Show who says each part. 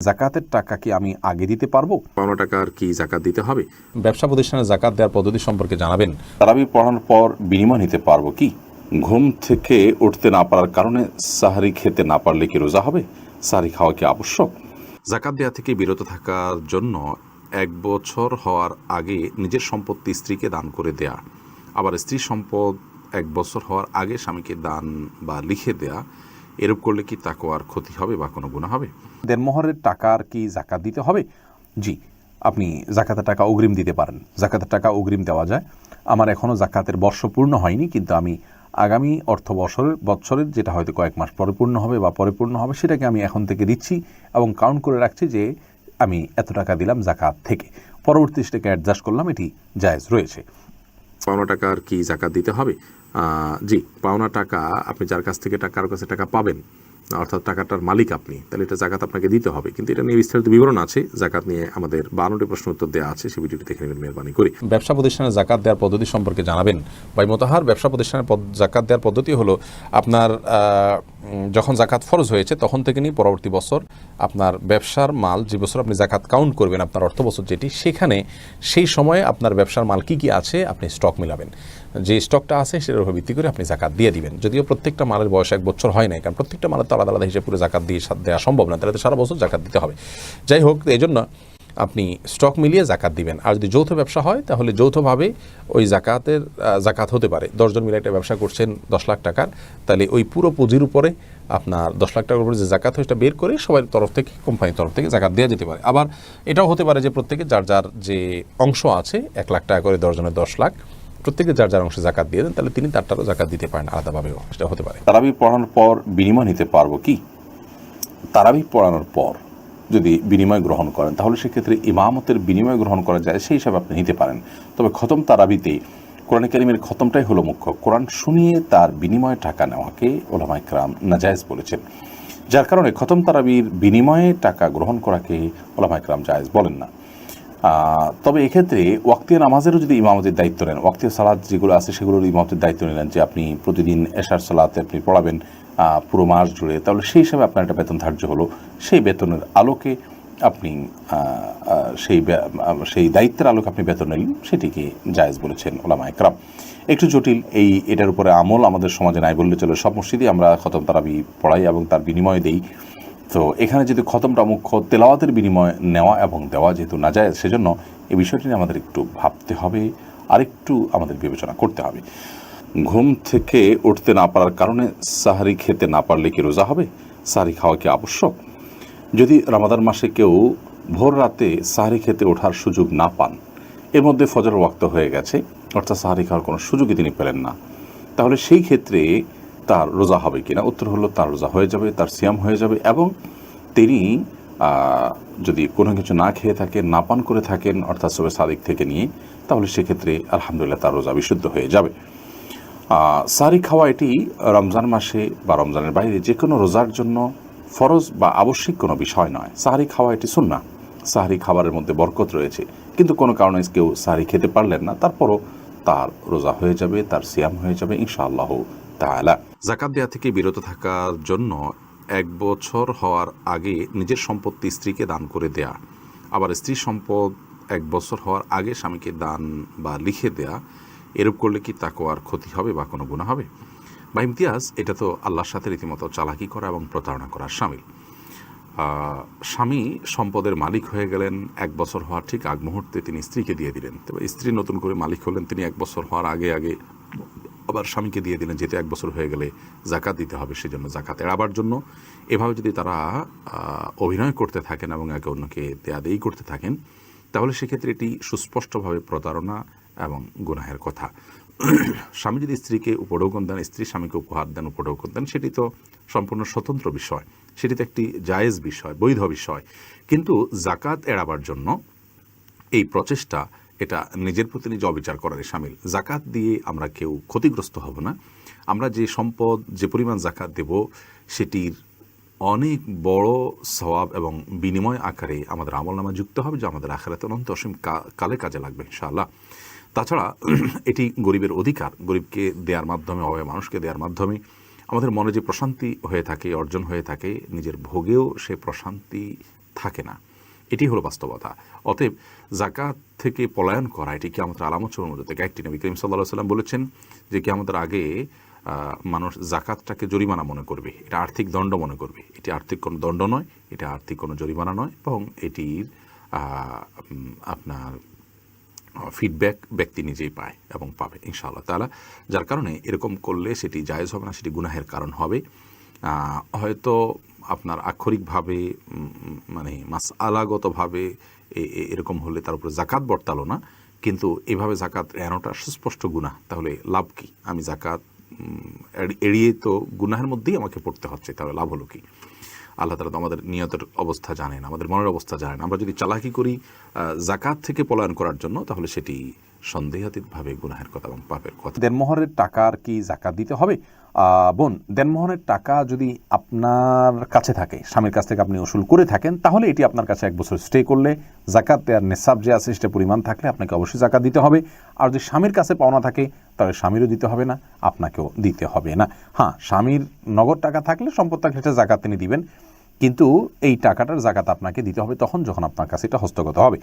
Speaker 1: জাকাতের টাকা কি আমি আগে দিতে পারব?
Speaker 2: পাওনা টাকার কি জাকাত দিতে হবে?
Speaker 3: ব্যবসা প্রতিষ্ঠানে জাকাত দেওয়ার পদ্ধতি সম্পর্কে জানাবেন।
Speaker 1: তারাবি পড়ানোর পর বিনিময় নিতে পারব কি? ঘুম থেকে উঠতে না পারার কারণে সাহারি খেতে না পারলে কি রোজা হবে? সাহারি খাওয়া কি আবশ্যক?
Speaker 2: জাকাত দেওয়া থেকে বিরত থাকার জন্য এক বছর হওয়ার আগে নিজের সম্পত্তি স্ত্রীকে দান করে দেয়া আবার স্ত্রী সম্পদ এক বছর হওয়ার আগে স্বামীকে দান বা লিখে দেয়া এরূপ করলে কি তাকওয়ার ক্ষতি হবে বা কোনো গুণা হবে?
Speaker 1: দেড়মোহরের টাকার কি জাকাত দিতে হবে? জি, আপনি জাকাতের টাকা অগ্রিম দিতে পারেন। জাকাতের টাকা অগ্রিম দেওয়া যায়। আমার এখনও জাকাতের বর্ষ পূর্ণ হয়নি, কিন্তু আমি আগামী অর্থ বছরের বছরের যেটা হয়তো কয়েক মাস পরে পূর্ণ হবে বা পরে পূর্ণ হবে, সেটাকে আমি এখন থেকে দিচ্ছি এবং কাউন্ট করে রাখছি যে আমি এত টাকা দিলাম জাকাত থেকে। পরবর্তী সেটাকে অ্যাডজাস্ট করলাম, এটি জায়েজ রয়েছে।
Speaker 2: পাওনা টাকার কি জাকাত দিতে হবে। জি, পাওনা টাকা আপনি যার কাছ থেকে টাকার কাছে টাকা পাবেন, অর্থাৎ টাকাটার মালিক আপনি, তাহলে এটা জাকাত আপনাকে দিতে হবে। কিন্তু এটা নিয়ে বিস্তারিত বিবরণ আছে, জাকাত নিয়ে আমাদের বারোটি প্রশ্ন উত্তর দেওয়া আছে, সেই ভিডিওটি দেখে নেবেন, মেহরবানি করি।
Speaker 3: ব্যবসা প্রতিষ্ঠানে জাকাত দেওয়ার পদ্ধতি সম্পর্কে জানাবেন। ভাই মোতাহার, ব্যবসা প্রতিষ্ঠানের জাকাত দেওয়ার পদ্ধতি হলো আপনার যখন জাকাত ফরজ হয়েছে, তখন থেকে নিয়ে পরবর্তী বছর আপনার ব্যবসার মাল, যে বছর আপনি জাকাত কাউন্ট করবেন, আপনার অর্থ বছর যেটি, সেখানে সেই সময়ে আপনার ব্যবসার মাল কি কি আছে, আপনি স্টক মিলাবেন। যে স্টকটা আছে, সেটার উপর ভিত্তি করে আপনি জাকাত দিয়ে দিবেন। যদিও প্রত্যেকটা মালের বয়স এক বছর হয় নাই, কারণ প্রত্যেকটা মালের তো আলাদা আলাদা হিসেবে পুরো জাকাত দিয়ে দেওয়া সম্ভব না, তাহলে তো সারা বছর জাকাত দিতে হবে। যাই হোক এই জন্য আপনি স্টক মিলিয়ে জাকাত দিবেন। আর যদি যৌথ ব্যবসা হয়, তাহলে যৌথভাবে ওই জাকাতের জাকাত হতে পারে। দশজন মিলে একটা ব্যবসা করছেন দশ লাখ টাকার, তাহলে ওই পুরো পুঁজির উপরে আপনার দশ লাখ টাকার উপরে যে জাকাত হয়, সেটা বের করে সবার তরফ থেকে কোম্পানির তরফ থেকে জাকাত দেওয়া যেতে পারে। আবার এটাও হতে পারে যে প্রত্যেকে যার যার যে অংশ আছে, এক লাখ টাকা করে দশজনের দশ লাখ, প্রত্যেকে যার যার অংশে জাকাত দিয়ে দেন, তাহলে তিনি তারটারও জাকাত দিতে পারেন আলাদাভাবেও। সেটা হতে পারে।
Speaker 1: তারাবি পড়ানোর পর বিনিময় নিতে পারব কি? তারাবি পড়ানোর পর যদি বিনিময় গ্রহণ করেন, তাহলে সেক্ষেত্রে ইমামতের বিনিময় গ্রহণ করা যায়, সেই হিসাবে আপনি নিতে পারেন। তবে খতম তারাবিতে কোরআন কারিমের খতমটাই হলো মুখ্য। কোরআন শুনিয়ে তার বিনিময়ে টাকা নেওয়াকে ওলামাই ক্রাম নাজায়েজ বলেছেন। যার কারণে খতম তারাবির বিনিময়ে টাকা গ্রহণ করাকে ওলামাই ক্রাম জায়েজ বলেন না। তবে এক্ষেত্রে ওয়াক্তীয় নামাজেরও যদি ইমামতের দায়িত্ব নেন ওয়াক্তীয় সালাদ যেগুলো আছে সেগুলোর ইমামতের দায়িত্ব নিলেন যে আপনি প্রতিদিন এশার সালাতে আপনি পড়াবেন পুরো মাস জুড়ে, তাহলে সেই হিসাবে আপনার একটা বেতন ধার্য হলো। সেই বেতনের আলোকে আপনি সেই সেই দায়িত্বের আলোকে আপনি বেতন নিলেন, সেটিকে জায়েজ বলেছেন ওলামা একরাম। একটু জটিল, এই এটার উপরে আমল আমাদের সমাজে নাই বললে চলে। সব মসজিদে আমরা খতম তারাবি পড়াই এবং তার বিনিময় দেই। তো এখানে যদি খতমটা মুখ্য, তেলাওয়াতের বিনিময় নেওয়া এবং দেওয়া যেহেতু না যায়, সেজন্য এই বিষয়টি নিয়ে আমাদের একটু ভাবতে হবে, আরেকটু আমাদের বিবেচনা করতে হবে। ঘুম থেকে উঠতে না পারার কারণে সাহারি খেতে না পারলে কি রোজা হবে? সাহারি খাওয়া কি আবশ্যক? যদি রামাদান মাসে কেউ ভোর রাতে সাহারি খেতে ওঠার সুযোগ না পান, এর মধ্যে ফজর ওয়াক্ত হয়ে গেছে, অর্থাৎ সাহারি খাওয়ার কোনো সুযোগই তিনি পেলেন না, তাহলে সেই ক্ষেত্রে তার রোজা হবে কিনা? উত্তর হলো, তার রোজা হয়ে যাবে, তার সিয়াম হয়ে যাবে এবং তিনি যদি কোনো কিছু না খেয়ে থাকেন, না পান করে থাকেন, অর্থাৎ সবে সাদিক থেকে নিয়ে, তাহলে সেক্ষেত্রে আলহামদুলিল্লাহ তার রোজা বিশুদ্ধ হয়ে যাবে। সারি খাওয়া এটি রমজান মাসে বা রমজানের বাইরে যে কোনো রোজার জন্য ফরজ বা আবশ্যিক কোনো বিষয় নয়। সাহারি খাওয়া এটি সুন্না সাহারি খাবারের মধ্যে বরকত রয়েছে। কিন্তু কোনো কারণে কেউ সাহারি খেতে পারলেন না, তারপরও তার রোজা হয়ে যাবে, তার সিয়াম হয়ে যাবে ইনশাআল্লাহ তাআলা।
Speaker 2: জাকাত দেওয়া থেকে বিরত থাকার জন্য এক বছর হওয়ার আগে নিজের সম্পত্তি স্ত্রীকে দান করে দেয়া, আবার স্ত্রী সম্পদ এক বছর হওয়ার আগে স্বামীকে দান বা লিখে দেয়া এরূপ করলে কি তাকওয়ার ক্ষতি হবে বা কোনো গুণা হবে? বা ইমতিয়াজ, এটা তো আল্লাহর সাথে রীতিমতো চালাকি করা এবং প্রতারণা করার সামিল। স্বামী সম্পদের মালিক হয়ে গেলেন, এক বছর হওয়ার ঠিক আগ মুহূর্তে তিনি স্ত্রীকে দিয়ে দিলেন। তবে স্ত্রী নতুন করে মালিক হলেন, তিনি এক বছর হওয়ার আগে আগে আবার স্বামীকে দিয়ে দিলেন, যেহেতু এক বছর হয়ে গেলে জাকাত দিতে হবে, সেজন্য জাকাত এড়াবার জন্য। এভাবে যদি তারা অভিনয় করতে থাকেন এবং একে অন্যকে দেয়া দেই করতে থাকেন, তাহলে সেক্ষেত্রে এটি সুস্পষ্টভাবে প্রতারণা এবং গুনাহের কথা। স্বামী যদি স্ত্রীকে উপঢৌকন দেন, স্ত্রী স্বামীকে উপহার দেন, উপঢৌকন দেন, সেটি তো সম্পূর্ণ স্বতন্ত্র বিষয়। সেটি তো একটি জায়েজ বিষয়, বৈধ বিষয়। কিন্তু জাকাত এড়াবার জন্য এই প্রচেষ্টা, এটা নিজের প্রতি নিজে অবিচার করারই সামিল। জাকাত দিয়ে আমরা কেউ ক্ষতিগ্রস্ত হব না। আমরা যে সম্পদ, যে পরিমাণ জাকাত দেব, সেটির অনেক বড় স্বভাব এবং বিনিময় আকারে আমাদের আমলনামা যুক্ত হবে, যা আমাদের আখেরাতে অনন্ত অসীম কালে কাজে লাগবে, ইনশাআল্লাহ। তাছাড়া এটি গরিবের অধিকার। গরিবকে দেওয়ার মাধ্যমে অভাবে মানুষকে দেওয়ার মাধ্যমে আমাদের মনে যে প্রশান্তি হয়ে থাকে, অর্জন হয়ে থাকে, নিজের ভোগেও সে প্রশান্তি থাকে না। এটি হলো বাস্তবতা। অতএব জাকাত থেকে পলায়ন করা, এটি কি আমাদের আলামতের মধ্যে থেকে। একটি নবী করিম সাল্লাহ সাল্লাম বলেছেন যে কি আমাদের আগে মানুষ জাকাতটাকে জরিমানা মনে করবে। এটা আর্থিক দণ্ড মনে করবে। এটি আর্থিক কোনো দণ্ড নয়, এটা আর্থিক কোনো জরিমানা নয় এবং এটির আপনার ফিডব্যাক ব্যক্তি নিজেই পায় এবং পাবে, ইনশাআল্লাহ তাআলা। যার কারণে এরকম করলে সেটি জায়েজ হবে না, সেটি গুনাহের কারণ হবে। হয়তো আপনার আক্ষরিকভাবে মানে মাস আলাগতভাবে এরকম হলে তার উপরে জাকাত বর্তালো না, কিন্তু এভাবে জাকাত এড়ানোটা সুস্পষ্ট গুনাহ। তাহলে লাভ কি? আমি জাকাত এড়িয়ে তো গুনাহের মধ্যেই আমাকে পড়তে হচ্ছে, তাহলে লাভ হলো কি? আল্লাহ তালা তো আমাদের নিয়তের অবস্থা জানেন, আমাদের মনের অবস্থা জানেন। আমরা যদি চালাকি করি জাকাত থেকে পলায়ন করার জন্য, তাহলে সেটি সন্দেহাতীতভাবে গুনাহের কথা এবং পাপের কথা।
Speaker 1: দেনমোহরের টাকার কি জাকাত দিতে হবে? বোন দেনমোহরের টাকা যদি আপনার কাছে থাকে, স্বামীর কাছ থেকে আপনি উসুল করে থাকেন, তাহলে এটি আপনার কাছে এক বছর স্টে করলে জাকাত দেওয়ার নেশাব যে আছে, সেটা পরিমাণ থাকলে আপনাকে অবশ্যই জাকাত দিতে হবে। আর যদি স্বামীর কাছে পাওনা থাকে, তাহলে স্বামীরও দিতে হবে না, আপনাকেও দিতে হবে না। হ্যাঁ স্বামীর নগদ টাকা থাকলে সম্পদ থাকলে সেটা জাকাত তিনি দিবেন। কিন্তু এই টাকাটার জাকাত আপনাকে দিতে হবে তখন যখন আপনার কাছে এটা হস্তগত হবে।